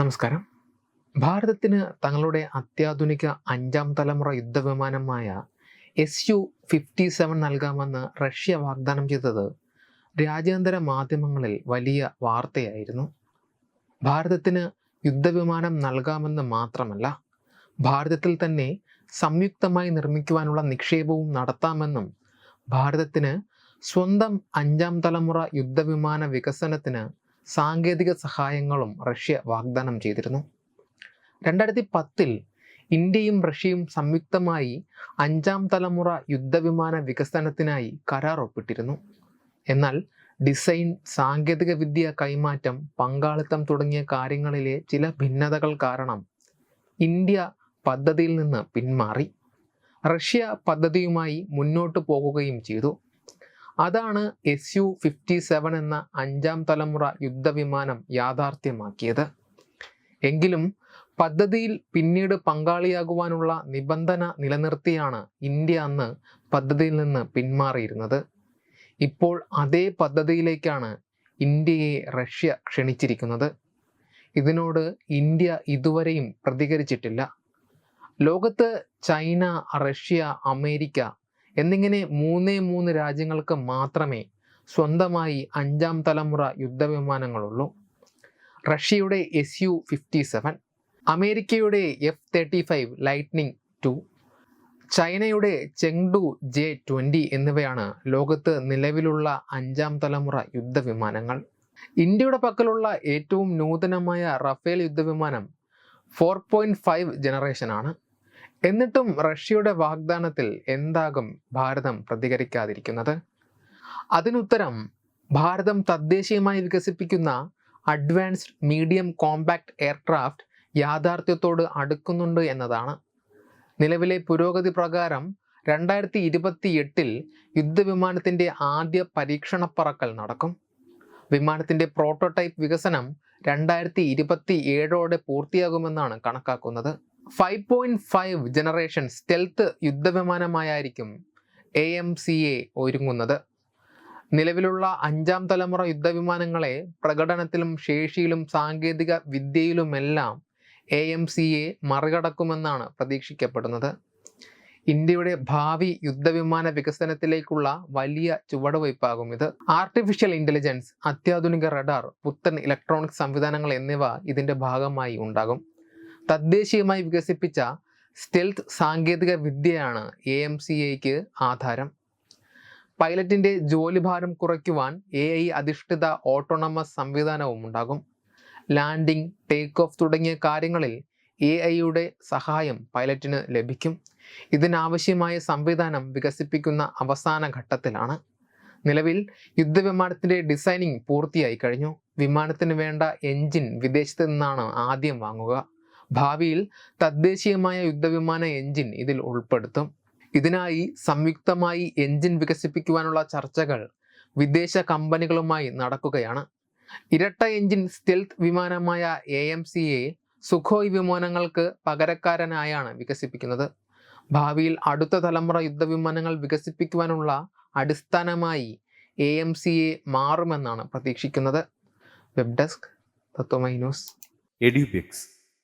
നമസ്കാരം. ഭാരതത്തിന് തങ്ങളുടെ അത്യാധുനിക അഞ്ചാം തലമുറ യുദ്ധവിമാനമായ എസ് യു ഫിഫ്റ്റി സെവൻ നൽകാമെന്ന് റഷ്യ വാഗ്ദാനം ചെയ്തത് രാജ്യാന്തര മാധ്യമങ്ങളിൽ വലിയ വാർത്തയായിരുന്നു. ഭാരതത്തിന് യുദ്ധവിമാനം നൽകാമെന്ന് മാത്രമല്ല ഭാരതത്തിൽ തന്നെ സംയുക്തമായി നിർമ്മിക്കുവാനുള്ള നിക്ഷേപവും നടത്താമെന്നും ഭാരതത്തിന് സ്വന്തം അഞ്ചാം തലമുറ യുദ്ധവിമാന വികസനത്തിന് സാങ്കേതിക സഹായങ്ങളും റഷ്യ വാഗ്ദാനം ചെയ്തിരുന്നു. രണ്ടായിരത്തി പത്തിൽ ഇന്ത്യയും റഷ്യയും സംയുക്തമായി അഞ്ചാം തലമുറ യുദ്ധവിമാന വികസനത്തിനായി കരാർ ഒപ്പിട്ടിരുന്നു. എന്നാൽ ഡിസൈൻ സാങ്കേതിക വിദ്യ കൈമാറ്റം പങ്കാളിത്തം തുടങ്ങിയ കാര്യങ്ങളിലെ ചില ഭിന്നതകൾ കാരണം ഇന്ത്യ പദ്ധതിയിൽ നിന്ന് പിന്മാറി. റഷ്യ പദ്ധതിയുമായി മുന്നോട്ട് പോകുകയും ചെയ്തു. അതാണ് എസ് യു ഫിഫ്റ്റി സെവൻ എന്ന അഞ്ചാം തലമുറ യുദ്ധവിമാനം യാഥാർത്ഥ്യമാക്കിയത്. എങ്കിലും പദ്ധതിയിൽ പിന്നീട് പങ്കാളിയാകുവാനുള്ള നിബന്ധന നിലനിർത്തിയാണ് ഇന്ത്യ അന്ന് പദ്ധതിയിൽ നിന്ന് പിന്മാറിയിരുന്നത്. ഇപ്പോൾ അതേ പദ്ധതിയിലേക്കാണ് ഇന്ത്യയെ റഷ്യ ക്ഷണിച്ചിരിക്കുന്നത്. ഇതിനോട് ഇന്ത്യ ഇതുവരെയും പ്രതികരിച്ചിട്ടില്ല. ലോകത്ത് ചൈന റഷ്യ അമേരിക്ക എന്നിങ്ങനെ മൂന്നേ മൂന്ന് രാജ്യങ്ങൾക്ക് മാത്രമേ സ്വന്തമായി അഞ്ചാം തലമുറ യുദ്ധവിമാനങ്ങളുള്ളൂ. റഷ്യയുടെ എസ് യു ഫിഫ്റ്റി സെവൻ അമേരിക്കയുടെ F thirty five lightning two ചൈനയുടെ ചെങ്ഡു ജെ ട്വന്റി എന്നിവയാണ് ലോകത്ത് നിലവിലുള്ള അഞ്ചാം തലമുറ യുദ്ധവിമാനങ്ങൾ. ഇന്ത്യയുടെ പക്കലുള്ള ഏറ്റവും നൂതനമായ റഫേൽ യുദ്ധവിമാനം ഫോർ പോയിന്റ് ഫൈവ് ജനറേഷനാണ് എന്നിട്ടും റഷ്യയുടെ വാഗ്ദാനത്തിൽ എന്താകും ഭാരതം പ്രതികരിക്കാതിരിക്കുന്നത്? അതിനുത്തരം ഭാരതം തദ്ദേശീയമായി വികസിപ്പിക്കുന്ന അഡ്വാൻസ്ഡ് മീഡിയം കോമ്പാക്ട് എയർക്രാഫ്റ്റ് യാഥാർത്ഥ്യത്തോട് അടുക്കുന്നുണ്ട് എന്നതാണ്. നിലവിലെ പുരോഗതി പ്രകാരം രണ്ടായിരത്തി ഇരുപത്തി എട്ടിൽ യുദ്ധവിമാനത്തിന്റെ ആദ്യ പരീക്ഷണ പറക്കൽ നടക്കും. വിമാനത്തിന്റെ പ്രോട്ടോടൈപ്പ് വികസനം രണ്ടായിരത്തി ഇരുപത്തി ഏഴോടെ പൂർത്തിയാകുമെന്നാണ് കണക്കാക്കുന്നത്. Five point five generation stealth യുദ്ധവിമാനമായിരിക്കും A M C A ഒരുങ്ങുന്നത്. നിലവിലുള്ള അഞ്ചാം തലമുറ യുദ്ധവിമാനങ്ങളെ പ്രകടനത്തിലും ശേഷിയിലും സാങ്കേതിക വിദ്യയിലുമെല്ലാം എ എം സി എ മറികടക്കുമെന്നാണ് പ്രതീക്ഷിക്കപ്പെടുന്നത്. ഇന്ത്യയുടെ ഭാവി യുദ്ധവിമാന വികസനത്തിലേക്കുള്ള വലിയ ചുവടുവയ്പാകും ഇത്. ആർട്ടിഫിഷ്യൽ ഇന്റലിജൻസ് അത്യാധുനിക റഡാർ പുത്തൻ ഇലക്ട്രോണിക് സംവിധാനങ്ങൾ എന്നിവ ഇതിന്റെ ഭാഗമായി ഉണ്ടാകും. തദ്ദേശീയമായി വികസിപ്പിച്ച സ്റ്റെൽത്ത് സാങ്കേതിക വിദ്യയാണ് എ എം സി എക്ക് ആധാരം. പൈലറ്റിന്റെ ജോലിഭാരം കുറയ്ക്കുവാൻ എ ഐ അധിഷ്ഠിത ഓട്ടോണമസ് സംവിധാനവും ഉണ്ടാകും. ലാൻഡിംഗ് ടേക്ക് ഓഫ് തുടങ്ങിയ കാര്യങ്ങളിൽ എ ഐയുടെ സഹായം പൈലറ്റിന് ലഭിക്കും. ഇതിനാവശ്യമായ സംവിധാനം വികസിപ്പിക്കുന്ന അവസാന ഘട്ടത്തിലാണ്. നിലവിൽ യുദ്ധവിമാനത്തിന്റെ ഡിസൈനിങ് പൂർത്തിയായി കഴിഞ്ഞു. വിമാനത്തിന് വേണ്ട എൻജിൻ വിദേശത്ത് നിന്നാണ് ആദ്യം വാങ്ങുക. ഭാവിയിൽ തദ്ദേശീയമായ യുദ്ധവിമാന എഞ്ചിൻ ഇതിൽ ഉൾപ്പെടുത്തും. ഇതിനായി സംയുക്തമായി എഞ്ചിൻ വികസിപ്പിക്കുവാനുള്ള ചർച്ചകൾ വിദേശ കമ്പനികളുമായി നടക്കുകയാണ്. ഇരട്ട engine stealth വിമാനമായ A M C A Sukhoi വിമാനങ്ങൾക്ക് പകരക്കാരനായാണ് വികസിപ്പിക്കുന്നത്. ഭാവിയിൽ അടുത്ത തലമുറ യുദ്ധവിമാനങ്ങൾ വികസിപ്പിക്കുവാനുള്ള അടിസ്ഥാനമായി എ എം സി എ മാറുമെന്നാണ് പ്രതീക്ഷിക്കുന്നത്. Web desk Tattvamayi news. Edubix.